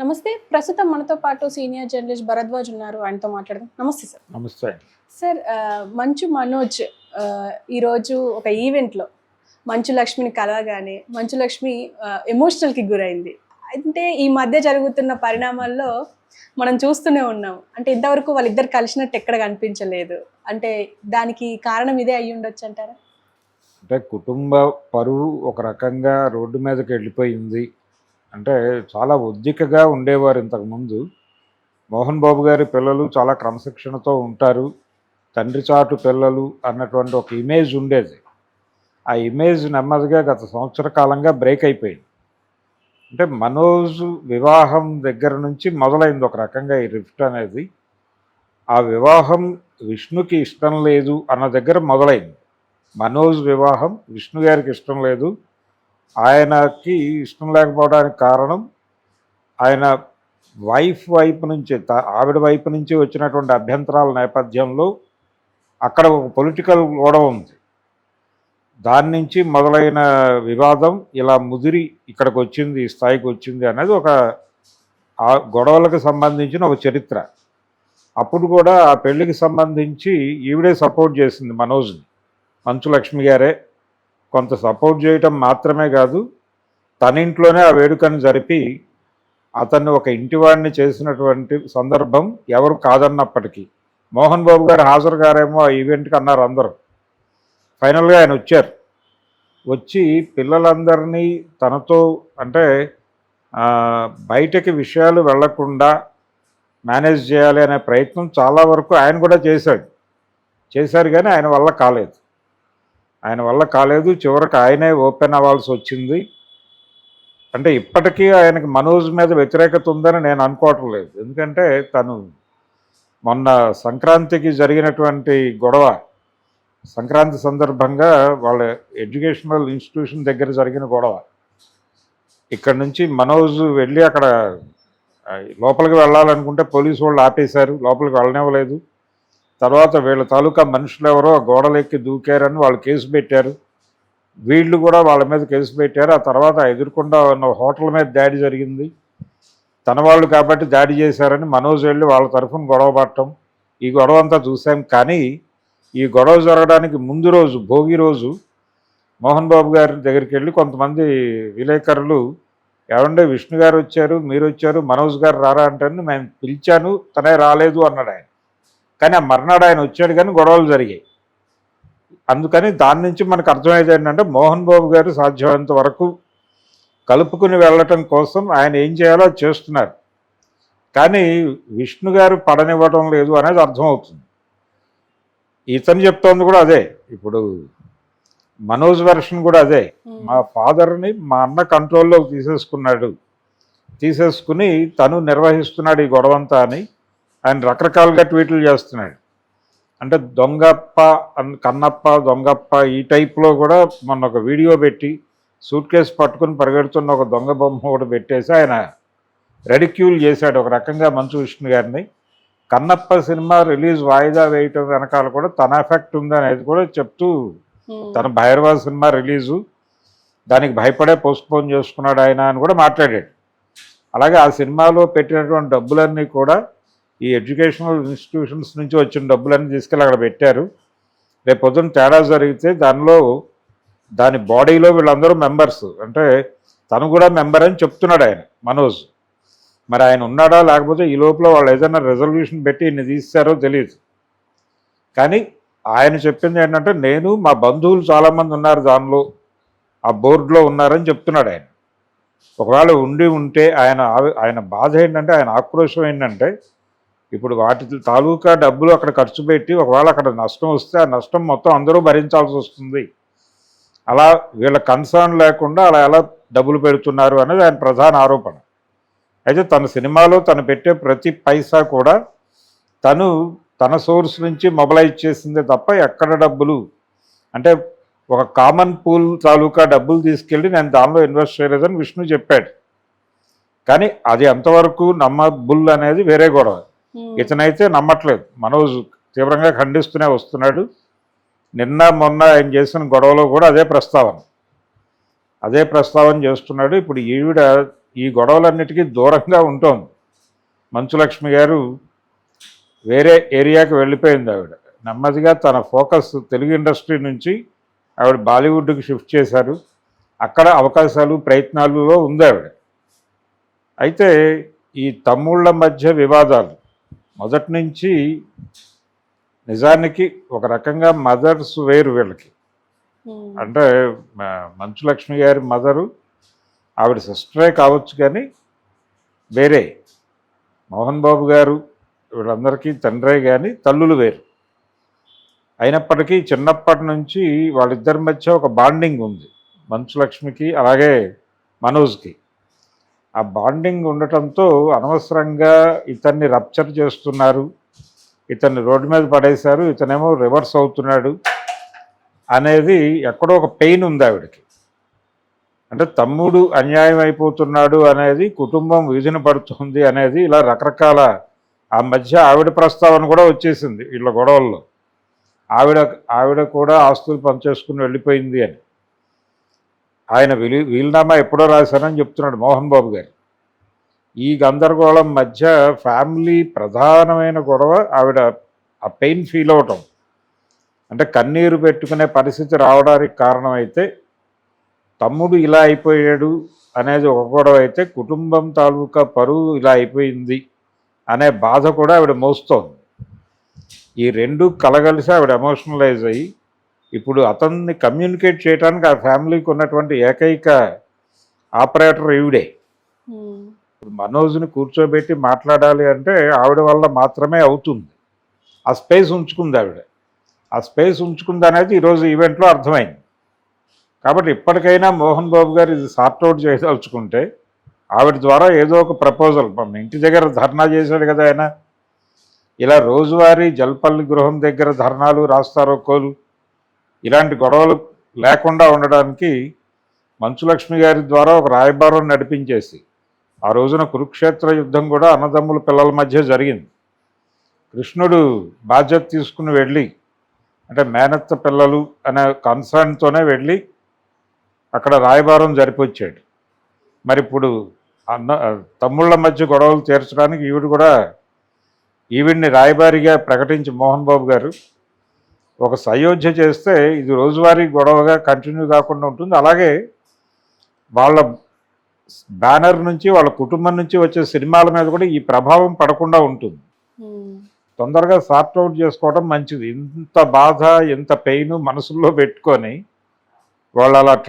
నమస్తే. ప్రస్తుతం మనతో పాటు సీనియర్ జర్నలిస్ట్ భరద్వాజ్ ఉన్నారు. ఆయనతో మాట్లాడదాం. నమస్తే సార్. నమస్తే. సార్ మంచు మనోజ్ ఈరోజు ఒక ఈవెంట్లో మంచు లక్ష్మిని కలవగానే మంచు లక్ష్మి ఎమోషనల్కి గురైంది. అంటే ఈ మధ్య జరుగుతున్న పరిణామాల్లో మనం చూస్తూనే ఉన్నాం. అంటే ఇంతవరకు వాళ్ళిద్దరు కలిసినట్టు ఎక్కడ కనిపించలేదు. అంటే దానికి కారణం ఇదే అయ్యి ఉండొచ్చు అంటారా? అంటే కుటుంబ పరువు ఒక రకంగా రోడ్డు మీదకి వెళ్ళిపోయింది. అంటే చాలా ఉద్దికగా ఉండేవారు ఇంతకుముందు మోహన్ బాబు గారి పిల్లలు చాలా క్రమశిక్షణతో ఉంటారు. తండ్రి చాటు పిల్లలు అన్నటువంటి ఒక ఇమేజ్ ఉండేది. ఆ ఇమేజ్ నెమ్మదిగా గత సంవత్సర కాలంగా బ్రేక్ అయిపోయింది. అంటే మనోజ్ వివాహం దగ్గర నుంచి మొదలైంది ఒక రకంగా ఈ రిఫ్ట్ అనేది. ఆ వివాహం విష్ణుకి ఇష్టం లేదు అన్న దగ్గర మొదలైంది. మనోజ్ వివాహం విష్ణు గారికి ఇష్టం లేదు. ఆయనకి ఇష్టం లేకపోవడానికి కారణం ఆయన వైఫ్ వైపు నుంచి త- ఆవిడ వైపు నుంచి వచ్చినటువంటి అభ్యంతరాల నేపథ్యంలో అక్కడ ఒక పొలిటికల్ గొడవ ఉంది. దాని నుంచి మొదలైన వివాదం ఇలా ముదిరి ఇక్కడికి వచ్చింది ఈ స్థాయికి వచ్చింది అనేది ఒక ఆ గొడవలకు సంబంధించిన ఒక చరిత్ర. అప్పుడు కూడా ఆ పెళ్ళికి సంబంధించి ఈవిడే సపోర్ట్ చేసింది మనోజ్ని మంచు లక్ష్మి గారే. కొంత సపోర్ట్ చేయటం మాత్రమే కాదు తన ఇంట్లోనే ఆ వేడుకను జరిపి అతన్ని ఒక ఇంటివాడిని చేసినటువంటి సందర్భం ఎవరు కాదన్నప్పటికీ. మోహన్ బాబు గారు హాజరు గారేమో ఆ ఈవెంట్కి అన్నారు అందరూ. ఫైనల్గా ఆయన వచ్చారు. వచ్చి పిల్లలందరినీ తనతో అంటే బయటకి విషయాలు వెళ్ళకుండా మేనేజ్ చేయాలి అనే ప్రయత్నం చాలా వరకు ఆయన కూడా చేశాడు. చేశారు కానీ ఆయన వల్ల కాలేదు. ఆయన వల్ల కాలేదు. చివరికి ఆయనే ఓపెన్ అవ్వాల్సి వచ్చింది. అంటే ఇప్పటికీ ఆయనకి మనోజ్ మీద వ్యతిరేకత ఉందని నేను అనుకోవటం లేదు. ఎందుకంటే తను మొన్న సంక్రాంతికి జరిగినటువంటి గొడవ సంక్రాంతి సందర్భంగా వాళ్ళ ఎడ్యుకేషనల్ ఇన్స్టిట్యూషన్ దగ్గర జరిగిన గొడవ. ఇక్కడ నుంచి మనోజ్ వెళ్ళి అక్కడ లోపలికి వెళ్ళాలనుకుంటే పోలీసు వాళ్ళు ఆపేశారు. లోపలికి వెళ్ళనివ్వలేదు. తర్వాత వీళ్ళ తాలూకా మనుషులు ఎవరో గోడలెక్కి దూకారని వాళ్ళు కేసు పెట్టారు. వీళ్ళు కూడా వాళ్ళ మీద కేసు పెట్టారు. ఆ తర్వాత ఎదుర్కొండా ఉన్న హోటల్ మీద దాడి జరిగింది. తన వాళ్ళు కాబట్టి దాడి చేశారని మనోజ్ వెళ్ళి వాళ్ళ తరఫున గొడవ పడటం ఈ గొడవ అంతా చూసాం కానీ ఈ గొడవ జరగడానికి ముందు రోజు భోగి రోజు మోహన్ బాబు గారి దగ్గరికి వెళ్ళి కొంతమంది విలేకరులు ఏమంటే విష్ణు గారు వచ్చారు మీరు వచ్చారు మనోజ్ గారు రారా అంటే మేము పిలిచాను. తనే రాలేదు అన్నాడు ఆయన. కానీ ఆ మర్నాడు ఆయన వచ్చాడు కానీ గొడవలు జరిగాయి. అందుకని దాని నుంచి మనకు అర్థమయ్యేది ఏంటంటే మోహన్ బాబు గారు సాధ్యమైనంత వరకు కలుపుకుని వెళ్ళటం కోసం ఆయన ఏం చేయాలో చేస్తున్నారు. కానీ విష్ణు గారు పడనివ్వటం లేదు అనేది అర్థమవుతుంది. ఇతను చెప్తోంది కూడా అదే. ఇప్పుడు మనోజ్ వెర్షన్ కూడా అదే. మా ఫాదర్ని మా అన్న కంట్రోల్లోకి తీసేసుకున్నాడు. తీసేసుకుని తను నిర్వహిస్తున్నాడు ఈ గొడవంతా అని. ఆయన రకరకాలుగా ట్వీట్లు చేస్తున్నాడు. అంటే దొంగప్ప కన్నప్ప దొంగప్ప ఈ టైప్లో కూడా మొన్న ఒక వీడియో పెట్టి సూట్ కేసు పట్టుకుని పరిగెడుతున్న ఒక దొంగ బొమ్మ ఒకటి పెట్టేసి ఆయన రెడిక్యూల్ చేశాడు ఒక రకంగా మంచు విష్ణు గారిని. కన్నప్ప సినిమా రిలీజ్ వాయిదా వేయటం వెనకాల కూడా తన ఎఫెక్ట్ ఉంది అనేది కూడా చెప్తూ తన భైరవ సినిమా రిలీజు దానికి భయపడే పోస్ట్పోన్ చేసుకున్నాడు ఆయన అని కూడా మాట్లాడాడు. అలాగే ఆ సినిమాలో పెట్టినటువంటి డబ్బులన్నీ కూడా ఈ ఎడ్యుకేషనల్ ఇన్స్టిట్యూషన్స్ నుంచి వచ్చిన డబ్బులన్నీ తీసుకెళ్ళి అక్కడ పెట్టారు. రేపు పొద్దున్న తేడా జరిగితే దానిలో దాని బాడీలో వీళ్ళందరూ మెంబర్స్. అంటే తను కూడా మెంబర్ అని చెప్తున్నాడు ఆయన మనోజ్. మరి ఆయన ఉన్నాడా లేకపోతే ఈ లోపల వాళ్ళు ఏదైనా రెజల్యూషన్ పెట్టి ఇన్ని తీస్తారో తెలియదు కానీ ఆయన చెప్పింది ఏంటంటే నేను మా బంధువులు చాలామంది ఉన్నారు దానిలో ఆ బోర్డులో ఉన్నారని చెప్తున్నాడు ఆయన. ఒకవేళ ఉండి ఉంటే ఆయన ఆయన బాధ ఏంటంటే ఆయన ఆక్రోశం ఏంటంటే ఇప్పుడు వాటి తాలూకా డబ్బులు అక్కడ ఖర్చు పెట్టి ఒకవేళ అక్కడ నష్టం వస్తే ఆ నష్టం మొత్తం అందరూ భరించాల్సి వస్తుంది. అలా వీళ్ళ కన్సర్న్ లేకుండా అలా ఎలా డబ్బులు పెడుతున్నారు అనేది ఆయన ప్రధాన ఆరోపణ. అయితే తన సినిమాలో తను పెట్టే ప్రతి పైసా కూడా తను తన సోర్స్ నుంచి మొబలైజ్ చేసిందే తప్ప ఎక్కడ డబ్బులు? అంటే ఒక కామన్ పూల్ తాలూకా డబ్బులు తీసుకెళ్ళి నేను దానిలో ఇన్వెస్ట్ చేయలేదని విష్ణు చెప్పాడు. కానీ అది ఎంతవరకు నమ్మబుల్ అనేది వేరే గొడవ. Hmm. ఇతనైతే నమ్మట్లేదు. మనోజ్ తీవ్రంగా ఖండిస్తూనే వస్తున్నాడు. నిన్న మొన్న ఆయన చేసిన గొడవలో కూడా అదే ప్రస్తావన. అదే ప్రస్తావన చేస్తున్నాడు. ఇప్పుడు ఈవిడ ఈ గొడవలన్నిటికీ దూరంగా ఉంటుంది. మంచులక్ష్మి గారు వేరే ఏరియాకి వెళ్ళిపోయింది ఆవిడ. నెమ్మదిగా తన ఫోకస్ తెలుగు ఇండస్ట్రీ నుంచి ఆవిడ బాలీవుడ్కి షిఫ్ట్ చేశారు. అక్కడ అవకాశాలు ప్రయత్నాలలో ఉంది ఆవిడ. అయితే ఈ తమ్ముళ్ళ మధ్య వివాదాలు మొదటి నుంచి నిజానికి ఒక రకంగా మదర్స్ వేరు వీళ్ళకి. ఉమ్, అంటే మంచులక్ష్మి గారి మదరు ఆవిడ సిస్టరే కావచ్చు కానీ వేరే. మోహన్ బాబు గారు వీళ్ళందరికీ తండ్రే కానీ తల్లులు వేరు. అయినప్పటికీ చిన్నప్పటి నుంచి వాళ్ళిద్దరి మధ్య ఒక బాండింగ్ ఉంది. మంచులక్ష్మికి అలాగే మనోజ్కి. ఆ బాండింగ్ ఉండటంతో అనవసరంగా ఇతన్ని రప్చర్ చేస్తున్నారు. ఇతన్ని రోడ్డు మీద పడేశారు. ఇతనేమో రివర్స్ అవుతున్నాడు అనేది ఎక్కడో ఒక పెయిన్ ఉంది ఆవిడకి. అంటే తమ్ముడు అన్యాయం అయిపోతున్నాడు అనేది కుటుంబం వీధిన పడుతుంది అనేది ఇలా రకరకాల ఆ మధ్య ఆవిడ ప్రస్తావన కూడా వచ్చేసింది వీళ్ళ గొడవల్లో. ఆవిడ ఆవిడ కూడా ఆస్తులు పనిచేసుకుని వెళ్ళిపోయింది అని. ఆయన విలి వీలునామా ఎప్పుడో రాశానని చెప్తున్నాడు మోహన్ బాబు గారు. ఈ గందరగోళం మధ్య ఫ్యామిలీ ప్రధానమైన గొడవ ఆవిడ ఆ పెయిన్ ఫీల్ అవటం. అంటే కన్నీరు పెట్టుకునే పరిస్థితి రావడానికి కారణమైతే తమ్ముడు ఇలా అయిపోయాడు అనేది ఒక గొడవ అయితే కుటుంబం తాలూకా పరువు ఇలా అయిపోయింది అనే బాధ కూడా ఆవిడ మోస్తోంది. ఈ రెండు కలగలిసి ఆవిడ ఎమోషనలైజ్ అయ్యి ఇప్పుడు అతన్ని కమ్యూనికేట్ చేయడానికి ఆ ఫ్యామిలీకి ఉన్నటువంటి ఏకైక ఆపరేటర్ ఈవిడే. మనోజ్ని కూర్చోబెట్టి మాట్లాడాలి అంటే ఆవిడ వల్ల మాత్రమే అవుతుంది. ఆ స్పేస్ ఉంచుకుంది ఆవిడ. ఆ స్పేస్ ఉంచుకుంది అనేది ఈరోజు ఈవెంట్లో అర్థమైంది. కాబట్టి ఇప్పటికైనా మోహన్ బాబు గారు ఇది సార్ట్అవుట్ చేయదలుచుకుంటే ఆవిడ ద్వారా ఏదో ఒక ప్రపోజల్ మన ఇంటి దగ్గర ధర్నా చేశాడు కదా ఆయన. ఇలా రోజువారీ జల్పల్లి గృహం దగ్గర ధర్నాలు రాస్తారోకోలు ఇలాంటి గొడవలు లేకుండా ఉండడానికి మంచులక్ష్మి గారి ద్వారా ఒక రాయబారం నడిపించేసి ఆ రోజున కురుక్షేత్ర యుద్ధం కూడా అన్నదమ్ముల పిల్లల మధ్య జరిగింది. కృష్ణుడు బాధ్యత తీసుకుని వెళ్ళి అంటే మేనత్త పిల్లలు అనే కన్సర్న్తోనే వెళ్ళి అక్కడ రాయబారం జరిపొచ్చాడు. మరి ఇప్పుడు అన్న తమ్ముళ్ళ మధ్య గొడవలు తీర్చడానికి ఈవిడ కూడా ఈవిడ్ని రాయబారిగా ప్రకటించి మోహన్ బాబు గారు ఒక సయోధ్య చేస్తే ఇది రోజువారీ గొడవగా కంటిన్యూ కాకుండా ఉంటుంది. అలాగే వాళ్ళ బ్యానర్ నుంచి వాళ్ళ కుటుంబం నుంచి వచ్చే సినిమాల మీద కూడా ఈ ప్రభావం పడకుండా ఉంటుంది. తొందరగా సార్ట్ అవుట్ చేసుకోవడం మంచిది. ఇంత బాధ ఇంత పెయిన్ మనసులో పెట్టుకొని వాళ్ళు అలా ట్రా